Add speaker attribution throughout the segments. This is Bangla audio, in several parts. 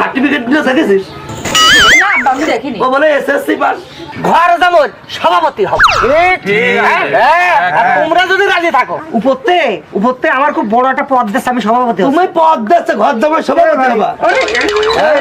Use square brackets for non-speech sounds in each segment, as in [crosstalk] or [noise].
Speaker 1: সার্টিফিকেটগুলো দেখেছিস
Speaker 2: না আব্বা আমি দেখিনি।
Speaker 1: ও বলে এসএসসি পাস।
Speaker 3: ঘর যেমন সভাপতি হবে হ্যাঁ, হ্যাঁ, আর তোমরা যদি রাজি থাকো। উপরতে উপরতে আমার খুব বড় একটা পদ দিচ্ছে আমি সভাপতি হব।
Speaker 1: তুমি পদ ঘর জামাই সভাপতি হবা। হ্যাঁ।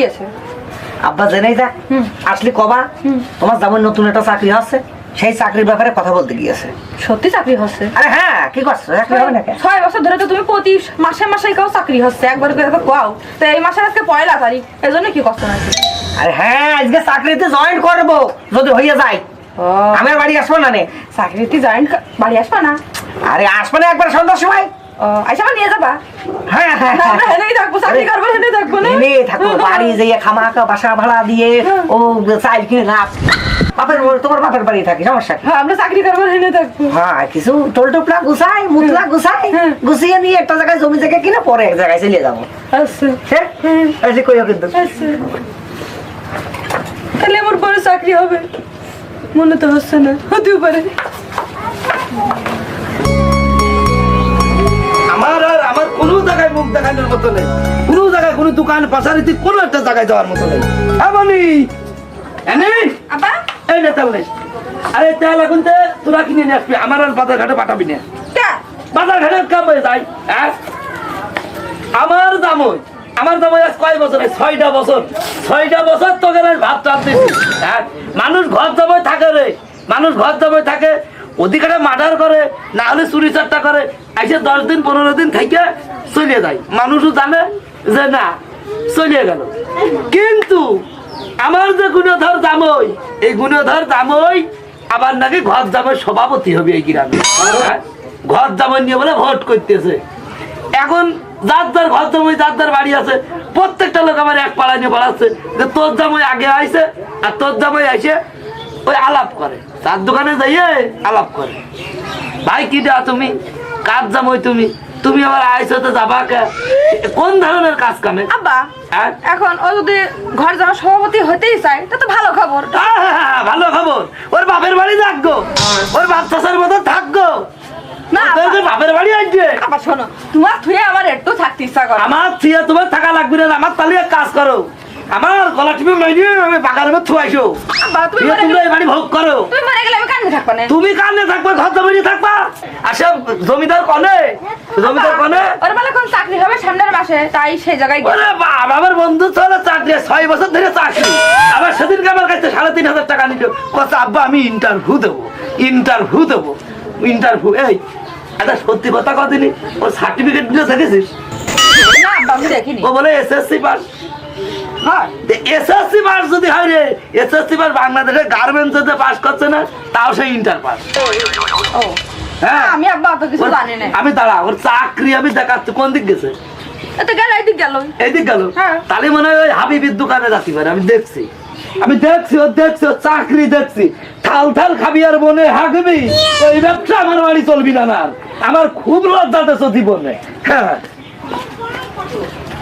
Speaker 2: গিয়েছে।
Speaker 3: আব্বা জেনেই যাক। আসলে কবা তোমার যেমন নতুন একটা চাকরি আছে সেই চাকরির ব্যাপারে কথা বলতে গিয়েছে।
Speaker 2: সত্যি চাকরি হচ্ছে?
Speaker 3: আরে হ্যাঁ কি করছ? চাকরি হবে না
Speaker 2: ছয় বছর ধরে তো তুমি প্রতি মাসে মাসে কাউ চাকরি হচ্ছে একবার করে তো কোয়াও তো এই মাসের আজকে পয়লা তারিখ এই জন্য কি কষ্ট নাকি?
Speaker 3: আরে হ্যাঁ আজকে চাকরিতে জয়েন করব যদি হইয়া যায়। আমার বাড়ি আসব না নে?
Speaker 2: চাকরিতে জয়েন বাড়ি আসবা না?
Speaker 3: আরে আসব না একবার সন্ধ্যার সময়।
Speaker 2: আইসা নিয়ে যাবা?
Speaker 3: হ্যাঁ হ্যাঁ
Speaker 2: হেনেই থাকব চাকরি করব হেনেই থাকব না।
Speaker 3: বাড়ি যেয়ে খামাকা বাসা ভাড়া দিয়ে ও চাইল কিনে লাভ। বাপের বাড়ি- তোমার বাপের বাড়ি থাকি সমস্যা?
Speaker 2: হ্যাঁ আমরা চাকরি করব হেনে থাকব।
Speaker 3: হ্যাঁ কিছু টোল টোপলা গুছাই মুতলা গুছাই
Speaker 2: হ্যাঁ।
Speaker 3: গুছিয়ে নিয়ে একটা জায়গায় জমি জায়গা কিনে পরে এক জায়গায় চলে যাব।
Speaker 2: আচ্ছা।
Speaker 3: হ্যাঁ? কইও কিন্তু।
Speaker 2: আচ্ছা। তাহলে আমার বড় চাকরি হবে। মনে তো হচ্ছে না হতেও পারে।
Speaker 1: আমার আর আমার কোনো জায়গায় মুখ দেখানোর মতো নেই। কোনো জায়গায় কোনো দোকান পাশারিতে কোনো একটা জায়গায় যাওয়ার মতো নেই। এমনই এনে। এই নে তেল নেই আরে তেল এখন তে তোরা কিনে নিয়ে আসবি। আমার আর বাজার ঘাটে পাঠাবি না। বাজার ঘাটে কাম হয়ে যায় হ্যাঁ? আমার দামই আমার দামই আজ কয় বছর? ছয়টা বছর। ছয়টা বছর তোকে ভাত দিচ্ছি হ্যাঁ? মানুষ ঘর জামাই থাকে রে। মানুষ ঘর জামাই থাকে। অধিকারে মার্ডার করে না হলে চুরি চারটা করে। এসে দশ দিন, পনেরো দিন থেকে চলে যায়। মানুষও জানে যে না, চলিয়ে গেল। কিন্তু আমার যে গুণধর জামই, এই গুণধর জামই আবার নাকি ঘর জামাই সভাপতি হবে এই গ্রামে। হ্যাঁ? ঘর জামাই নিয়ে বলে ভোট করতেছে। এখন যার যার ঘর জামাই, যার যার বাড়ি আছে, প্রত্যেকটা লোক আমার এক পাড়া নিয়ে পালাচ্ছে যে তোর জামাই আগে আইছে আর তোর জামাই আইসে ওই আলাপ করে। তার দোকানে যাইয়ে আলাপ করে। ভাই, কি দেওয়া তুমি? কাজ জামাই তুমি। তুমি আবার আইসো তো যাবা কে? কোন ধরনের কাজ কামে?
Speaker 2: আব্বা
Speaker 1: হ্যাঁ?
Speaker 2: এখন ও যদি ঘর যাওয়ার সভাপতি হতেই চায় তা তো ভালো খবর।
Speaker 1: আহা, ভালো খবর। ওর বাপের বাড়ি থাকব ওর বাপ চাষের মতো থাকব তোর বাপের বাড়ি আসবে
Speaker 2: আবার শোনো তোমার থুয়ে আমার একটু থাকতে ইচ্ছা করে।
Speaker 1: আমার থিয়া তোমার থাকা লাগবে না আমার তাহলে এক কাজ করো। আমার গলা টিপে মাইনি আমি পাকার মধ্যে থুয়াইছো।
Speaker 2: তুমি
Speaker 1: তোমরা এই বাড়ি ভোগ করো।
Speaker 2: তুমি মরে গেলে আমি কান্দে থাকব না।
Speaker 1: তুমি কানে থাকবা ঘর জমিনে থাকবা। আসে জমিদার কনে? জমিদার কনে?
Speaker 2: ওর বলে কোন চাকরি হবে সামনের মাসে তাই সেই জায়গায়।
Speaker 1: ওরে বাবা, আমার বন্ধু চলে চাকরি ছয় বছর ধরে চাকরি। আবার সেদিনকে আমার কাছে সাড়ে তিন হাজার টাকা নিল। কথা আব্বা আমি ইন্টারভিউ দেবো ইন্টারভিউ দেবো ইন্টারভিউ এই একটা সত্যি কথা কদিনই ওর সার্টিফিকেটগুলো দেখেছিস?
Speaker 2: না আমি দেখিনি।
Speaker 1: ও বলে এসএসসি পাস। এসএসসি পাস যদি হয় রে এসএসসি পাস বাংলাদেশের গার্মেন্টস পাস করছে না তাও সেই ইন্টার পাস হ্যাঁ।
Speaker 2: আমি আব্বা অত কিছু জানি না
Speaker 1: আমি দাঁড়া ওর চাকরি আমি দেখাচ্ছি কোন দিক গেছে?
Speaker 2: এত গেল এদিক গেল।
Speaker 1: এইদিক গেল?
Speaker 2: হ্যাঁ।
Speaker 1: তাহলে মনে হয় ওই হাবিবির দোকানে যাচ্ছি পারে আমি দেখছি। আমি দেখছি ও দেখছি ও চাকরি দেখছি। থাল থাল খাবি আর বনে হাঁকবি ওই ব্যবসা আমার বাড়ি চলবি না। আমার খুব লজ্জা দেশ জীবনে। হ্যাঁ।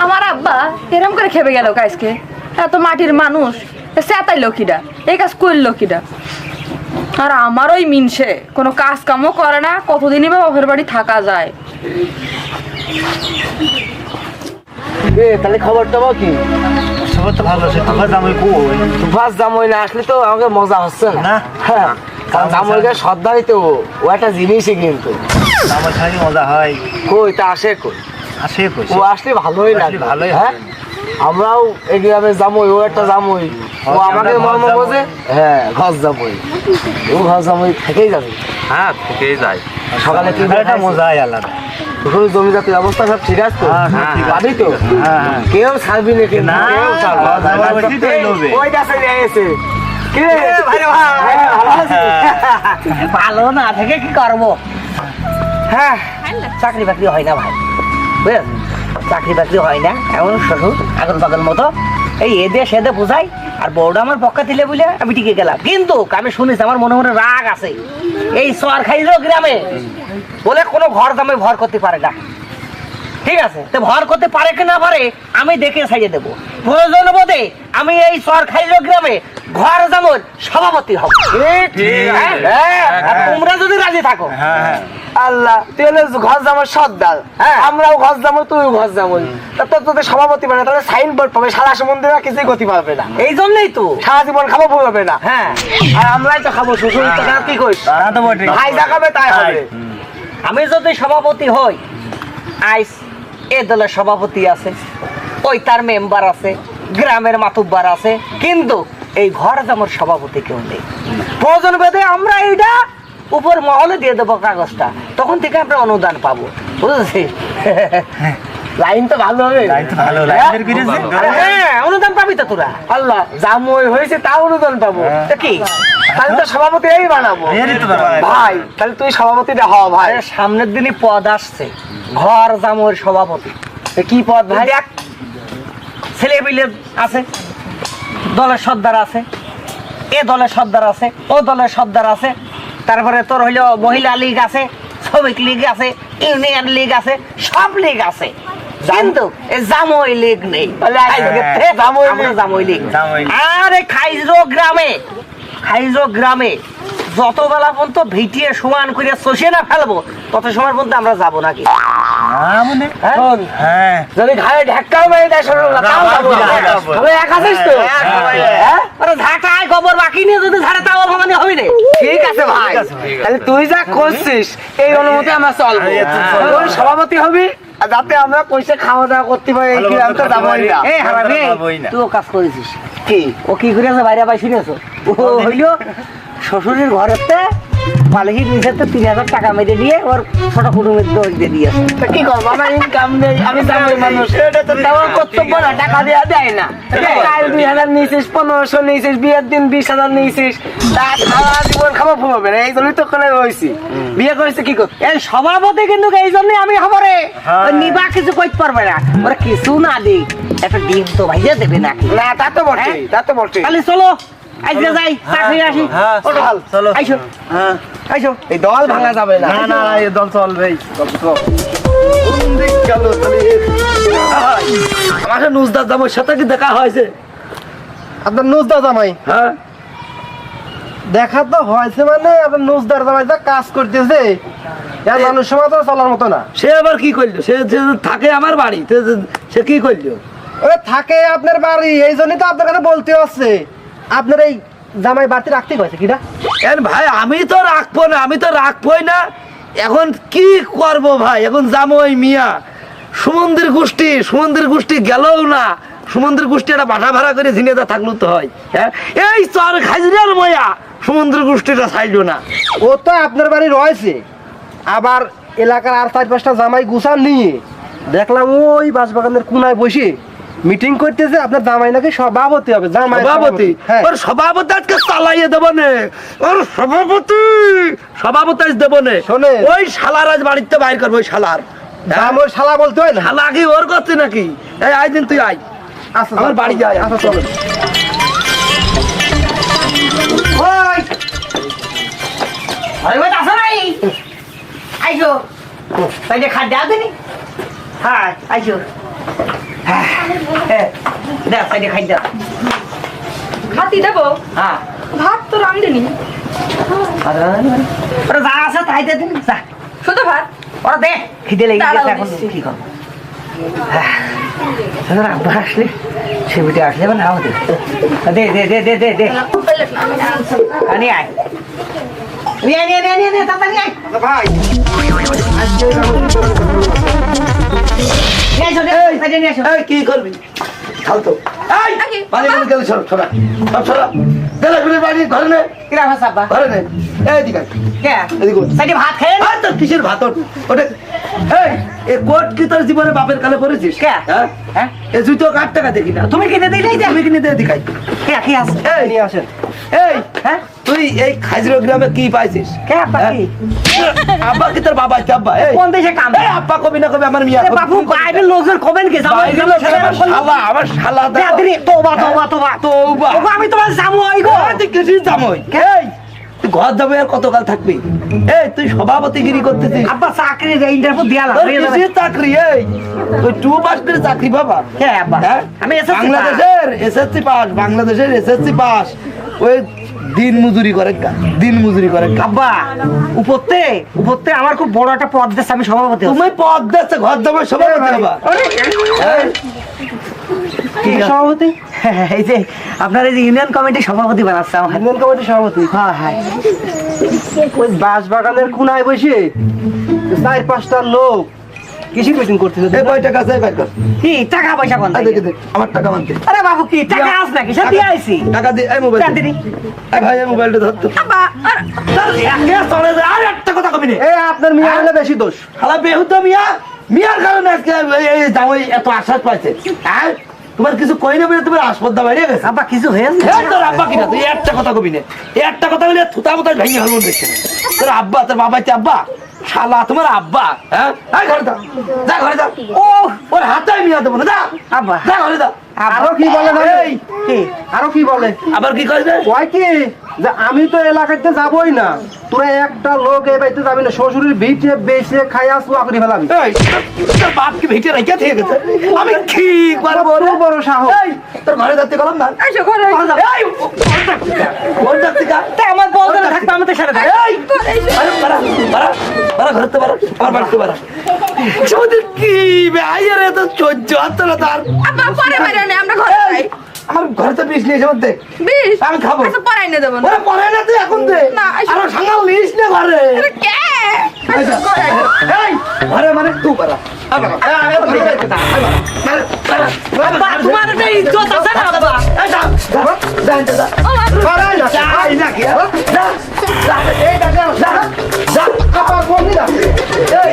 Speaker 2: আমার আব্বা এরম করে খেপে গেল কাজকে এত মাটির মানুষ চেতাই লকিটা এই কাজ করল কিটা আর আমার ওই মিনসে কোনো কাজ কামও করে না কতদিনই বা বাপের বাড়ি থাকা যায়।
Speaker 3: তাহলে খবর টবর কি?
Speaker 4: সবার তো ভালো আছে তোমার দাম কই?
Speaker 3: ফার্স্ট জামই না আসলে তো আমাকে মজা হচ্ছে না। হ্যাঁ কারণ জামইকে শ্রদ্ধাই তো ও একটা জিনিসই কিন্তু।
Speaker 4: আমার খালি মজা হয়?
Speaker 3: কই তা আসে কই?
Speaker 4: আসে
Speaker 3: ও আসলে ভালোই লাগে
Speaker 4: ভালোই
Speaker 3: হ্যাঁ? আমরাও এই গ্রামে জামই ও একটা জামই ও
Speaker 4: আমরা
Speaker 3: আমাকে মর্ম বোঝে? হ্যাঁ ঘর জামই ও ঘর জামই থেকেই যাবে।
Speaker 5: হ্যাঁ থেকেই যায়।
Speaker 3: সকালে কি
Speaker 4: একটা মজাই আলাদা।
Speaker 3: তোর জমি জাতির অবস্থা সব ঠিক আছে তো?
Speaker 4: হ্যাঁ, হ্যাঁ,
Speaker 3: পাবি তো?
Speaker 4: হ্যাঁ, হ্যাঁ।
Speaker 3: কেউ ছাড়বি না কেউ। ছাড়বে। ওই এসে। ভালো না থেকে কি করব? হ্যাঁ চাকরি বাকরি হয় না ভাই। বুঝলেন? চাকরি বাকরি হয় না, এমন শ্বশুর আগল পাগল মতো। এই এদে সেদে বোঝাই, আর বউটা আমার পক্ষে দিলে বলে আমি টিকে গেলাম। কিন্তু আমি শুনেছি আমার মনে মনে রাগ আছে। এই সর খাইলো গ্রামে, বলে কোনো ঘর দামে ভর করতে পারে না। ঠিক আছে? তো ভর করতে পারে কি না পারে, আমি দেখে সাইয়ে দেবো। প্রয়োজন বোধে আমি এই সরকারি গ্রামে ঘর যেমন সভাপতি হব হ্যাঁ? হ্যাঁ, আর তোমরা যদি রাজি থাকো।
Speaker 4: হ্যাঁ
Speaker 5: আল্লাহ তুই হলে ঘর জামার সর্দার
Speaker 3: হ্যাঁ।
Speaker 5: আমরাও ঘর জামো তুই ঘর জামই তা তোর তোদের সভাপতি মানে তাহলে সাইন বোর্ড পাবে সারা সমুদ্রে কিছুই গতি পাবে না।
Speaker 3: এই জন্যই তো।
Speaker 5: সারা জীবন খাব ভুল হবে না।
Speaker 3: হ্যাঁ।
Speaker 5: আর আমরাই তো খাব শ্বশুর তো কি
Speaker 4: বটে।
Speaker 5: ভাই দেখাবে তাই হবে।
Speaker 3: আমি যদি সভাপতি হই আইস এ দলের সভাপতি আছে ওই তার মেম্বার আছে গ্রামের মাতুব্বার আছে। কিন্তু এই ঘর আমার সভাপতি কেউ নেই। প্রয়োজন বেদে আমরা এইটা উপর মহলে দিয়ে দেবো কাগজটা। তখন থেকে আমরা অনুদান পাবো। বুঝেছি
Speaker 5: লাইন তো ভালো হবে।
Speaker 4: লাইন তো ভালো করেছে
Speaker 3: আরে হ্যাঁ অনুদান পাবি তো তোরা।
Speaker 5: আল্লাহ জামই হয়েছে তাও অনুদান পাবো।
Speaker 3: কি?
Speaker 5: তাহলে তো সভাপতি এই বানাবো।
Speaker 4: তো।
Speaker 5: ভাই তাহলে তুই সভাপতিটা হ ভাই।
Speaker 3: সামনের দিনই পদ আসছে। ঘর জামর সভাপতি।
Speaker 5: কি পদ ভাই?
Speaker 3: দেখ ছেলে মিলে আছে। দলের সর্দার আছে এ দলের সর্দার আছে ও দলের সর্দার আছে। তারপরে তোর হইল মহিলা লীগ আছে শ্রমিক লীগ আছে ইউনিয়ন লীগ আছে সব লীগ আছে। কিন্তু জামই লীগ নেই। এ,
Speaker 5: জামই লীগ।
Speaker 3: আরে খাইজো গ্রামে খাইজো গ্রামে। যত বেলা পর্যন্ত ভিটিয়ে সমান করে চষে না ফেলব তত সময় পর্যন্ত আমরা যাব নাকি?
Speaker 4: মনে
Speaker 3: হ্যাঁ?
Speaker 4: হ্যাঁ।
Speaker 5: যদি ঘাড়ে ঢাক্কাও মেরে দেয় শোনো তাও যাব তবে এক আছিস তো?
Speaker 3: হ্যাঁ? আরে ঝাঁটায় গোবর বাকি নিয়ে যদি ঝাড়ে তাও ভাবানি হবে রে।
Speaker 5: ঠিক আছে ভাই। তাহলে তুই যা করছিস এই অনুমতি আমরা চলবো সভাপতি হবি যাতে আমরা পয়সা খাওয়া দাওয়া করতে পারি এই তো না।
Speaker 3: এই হারামি। তুই কাজ করেছিস।
Speaker 5: কি?
Speaker 3: ও কি করেছে বাইরে বাই শুনেছো ও হইল শ্বশুরের ঘরেতে পালিহি নিচেতে তিন হাজার টাকা মেরে দিয়ে ওর ছোট কুটুমের দোষ দিয়ে দিয়েছে
Speaker 5: কি করব? আমার ইনকাম নেই আমি মানুষ। তা আমার কর্তব্য না টাকা দেওয়া দেয় না। কাল দুই হাজার নিয়েছিস পনেরোশো নিয়েছিস বিয়ের দিন বিশ হাজার নিয়েছিস তা খাওয়া জীবন খাব না এই জন্যই তো রয়েছি। বিয়ে করেছে কি করতে
Speaker 3: এই সভাপতি কিন্তু এই জন্য আমি খবরে
Speaker 4: হ্যাঁ।
Speaker 3: নিবা কিছু কইতে পারবে না। ওরা কিছু না দিক একটা ডিম তো ভাইয়া দেবে নাকি?
Speaker 5: না তা তো বটে তা তো বটে
Speaker 3: তাহলে চলো। আজকে যাই চাকরি আসি।
Speaker 4: হ্যাঁ
Speaker 5: ওটা ভালো।
Speaker 4: চলো।
Speaker 3: আইসো
Speaker 4: হ্যাঁ।
Speaker 3: আইসো।
Speaker 5: এই দল ভাঙা যাবে না।
Speaker 4: না না এই দল চলবেই
Speaker 1: আমার নুজদার জামাইয়ের সাথে কি দেখা হয়েছে?
Speaker 6: আপনার নুজদা জামাই?
Speaker 1: হ্যাঁ।
Speaker 6: দেখা তো হয়েছে মানে আপনার নুজদার জামাই যা কাজ করতেছে মানুষ সমাজ চলার মতো না।
Speaker 1: সে আবার কি করল? সে থাকে আমার বাড়ি সে কি করল?
Speaker 6: থাকে আপনার বাড়ি এই জন্যই তো আপনার কাছে বলতে হচ্ছে। আপনার এই জামাই বাড়তি রাখতে হয়েছে কিনা
Speaker 1: এর ভাই আমি তো রাখব না আমি তো রাখবোই না। এখন কি করব ভাই? এখন ওই মিয়া। সমুদ্রের গোষ্ঠী সমুদ্রের গোষ্ঠী গেলেও না। সমুদ্রের গোষ্ঠী একটা বাসা ভাড়া করে ঝিনেদা থাকল তো হয় হ্যাঁ? এই চর খাজরিয়ার ময়া সমুদ্র গোষ্ঠীটা চাইলো না।
Speaker 6: ও তো আপনার বাড়ি রয়েছে আবার এলাকার আর চার পাঁচটা জামাই গুছান নিয়ে দেখলাম ওই বাঁশবাগানের কোনায় বসে মিটিং করতেছে আপনার জামাই নাকি সভাপতি হবে জামাই
Speaker 1: সভাপতি।
Speaker 6: হ্যাঁ।
Speaker 1: ওর সভাপতি আজকে চালাইয়ে দেবো নে। ওর সভাপতি! সভাপতি আজ দেবো নে।
Speaker 6: শোনেন।
Speaker 1: ওই শালার আজ বাড়িতে বাইর করব ওই শালার। হ্যাঁ?
Speaker 6: জামাই শালা বলতে হয় না?
Speaker 1: শালা কি ওর করছে নাকি? এই আই দিন তুই আয়।
Speaker 6: আচ্ছা
Speaker 1: আমার বাড়ি যাই
Speaker 6: আচ্ছা চলো।
Speaker 3: ওই আরে ওই আসো নাই। আইসো। তাই যে খাদ্য আছে নি। হ্যাঁ। আইসো। হ্যাঁ দেখ তাই যে খাদ্য
Speaker 2: হাতি দেবো?
Speaker 3: হ্যাঁ।
Speaker 2: ভাত তো রান্ধেনি
Speaker 3: ওরা যা আছে তাই দে দিন যা।
Speaker 2: শুধু ভাত?
Speaker 3: ওরা দে খিদে লেগে গেছে এখন। কি করব? হ্যাঁ। আব্বা আসলে সে বিটে আসলে এবার নাও দে। দে দে দে দে দে দে। আয়। নিয়ে নিয়ে নিয়ে নিয়ে নিয়ে তাড়াতাড়ি আয়।
Speaker 6: ভাই।
Speaker 1: কি করবি? খালতো বাড়ি
Speaker 2: বাবা।
Speaker 1: গেলে সর ছড়া সব ছড়া গেলে ফিরে বাড়ি ঘরে নে।
Speaker 3: কিরা ভাষা আব্বা
Speaker 1: ঘরে নে। এই দিকে
Speaker 3: কে?
Speaker 1: এদিকে
Speaker 3: সাইডে ভাত খেয়ে
Speaker 1: আর তোর কিসের ভাতর ওটা এই এ কোট কি তোর জীবনে বাপের কালে পড়েছিস
Speaker 3: কে?
Speaker 1: হ্যাঁ?
Speaker 3: হ্যাঁ?
Speaker 1: এ জুতো কাট টাকা দেখি না?
Speaker 3: তুমি কিনে দিলেই
Speaker 1: তুমি কিনে দে দিকাই
Speaker 3: কে কি আছে?
Speaker 1: এই।
Speaker 6: নিয়ে আসেন
Speaker 1: এই
Speaker 3: হ্যাঁ?
Speaker 1: তুই এই খাজরো গ্রামে কি পাইছিস?
Speaker 3: কে আব্বা কি?
Speaker 1: আব্বা কি তোর বাবা কি আব্বা? এই।
Speaker 3: কোন দেশে কাম?
Speaker 1: এই আব্বা কবি না কবি আমার মিয়া
Speaker 3: আরে। বাপু লোকজন কমেন কে? যাব
Speaker 1: লোক আমার শালা শালা
Speaker 3: তোবা তোবা তোবা। আমি তোমার জামু আই গো।
Speaker 1: এই তুই এই। তুই ঘর যাবে আর কতকাল থাকবি? এই তুই সভাপতিগিরি করতেছিস।
Speaker 3: আব্বা চাকরি ইন্টারভিউ
Speaker 1: তোর চাকরি এই? তুই টু পাস করে চাকরি বাবা
Speaker 3: হ্যাঁ আব্বা।
Speaker 1: হ্যাঁ?
Speaker 3: আমি
Speaker 1: বাংলাদেশের এসএসসি পাস বাংলাদেশের এসএসসি পাস। ওই দিন মজুরি করে দিন মজুরি করে
Speaker 3: আব্বা উপরতে উপরতে আমার খুব বড় একটা পদ দিচ্ছে আমি সভাপতি।
Speaker 1: তুমি পদ দিচ্ছে ঘর যাবে সবাই বাবা হ্যাঁ?
Speaker 6: সভাপতি? [laughs]
Speaker 3: এই যে আপনার এই যে ইউনিয়ন কমিটি সভাপতি বানাচ্ছে আমার।
Speaker 6: ইউনিয়ন সভাপতি?
Speaker 3: হ্যাঁ হ্যাঁ।
Speaker 6: ওই বাঁশ বাগানের কোনায় বসে চার পাঁচটা লোক কৃষি মিটিং করতেছে
Speaker 1: এই কয় টাকা বাইর কর
Speaker 3: কি টাকা পয়সা কোন
Speaker 1: দেখে দে, আমার টাকা মানতে
Speaker 3: আরে বাবু কি টাকা আস নাকি? সে দিয়ে আইছি
Speaker 1: টাকা দিয়ে এই মোবাইল
Speaker 3: দিনি।
Speaker 1: এই ভাই এই মোবাইলটা ধর তো।
Speaker 2: আর
Speaker 1: ধর, চলে আর একটা কথা কবি নে।
Speaker 6: এই আপনার মেয়ে হলে বেশি দোষ।
Speaker 1: শালা বেহুদা মিয়া? মিয়ার কারণে আজকে এই- জামাই এত পাইছে। হ্যাঁ? তোমার কিছু কই না বলে তোমার আসপদ্দা বাইরে গেছে?
Speaker 3: আব্বা কিছু হয়েছে?
Speaker 1: হ্যাঁ তোর আব্বা কিনা? তুই একটা কথা কবি না। একটা কথা বলে থুতা মতো ভেঙে হলো দেখছে তোর আব্বা তোর বাবা তে আব্বা? শালা তোমার আব্বা হ্যাঁ? যা ঘরে যা। যা ঘরে যা। ও। ওর হাতে মিয়া দেবো না যা।
Speaker 3: আব্বা।
Speaker 1: যা ঘরে যা।
Speaker 6: আরও কি বলে?
Speaker 3: কি?
Speaker 6: আরও কি বলে?
Speaker 1: আবার কি
Speaker 6: কয় কি? যে আমি তো এলাকাতে যাবই না। তোরা একটা লোক এই বাড়িতে যাবি না শ্বশুরের ভিটে বেঁচে খাইয়া চুয়া করে ফেলাবি।
Speaker 1: এই, তোর বাপ কি ভিটে রেখে থেকে গেছে? আমি কি?
Speaker 6: বড় বড় সাহস।
Speaker 1: তোর ঘরে যাতে গেলাম না?
Speaker 2: এসো ঘরে।
Speaker 1: এই, কোন কা?
Speaker 3: তা আমার বলতে থাকতো আমি তো সেটা দেখ
Speaker 1: এই, আরে বাড়া, বাড়া, বাড়া, ঘরে তো বাড়া, আমার বাড়িতে বাড়া। সৌদির কি বে, আইয়ে রে, তো সহ্য হচ্ছে না তার।
Speaker 2: আব্বা পরে বাইরে নেই আমরা ঘরে যাই
Speaker 1: আমার ঘরে তো বিষ নিয়েছে মধ্যে
Speaker 2: বিশ
Speaker 1: আমি খাব।
Speaker 2: আচ্ছা পরে এনে দেবো না
Speaker 1: পরে না তুই এখন দে
Speaker 2: না,
Speaker 1: আরও সাঙ্গাল নিস না ঘরে
Speaker 2: আরে কে
Speaker 1: এই
Speaker 2: ঘরে
Speaker 1: মানে তুই
Speaker 3: আব্বা তোমার ইজ্জত আছে না
Speaker 6: না
Speaker 1: হ্যাঁ?
Speaker 6: না
Speaker 1: এই,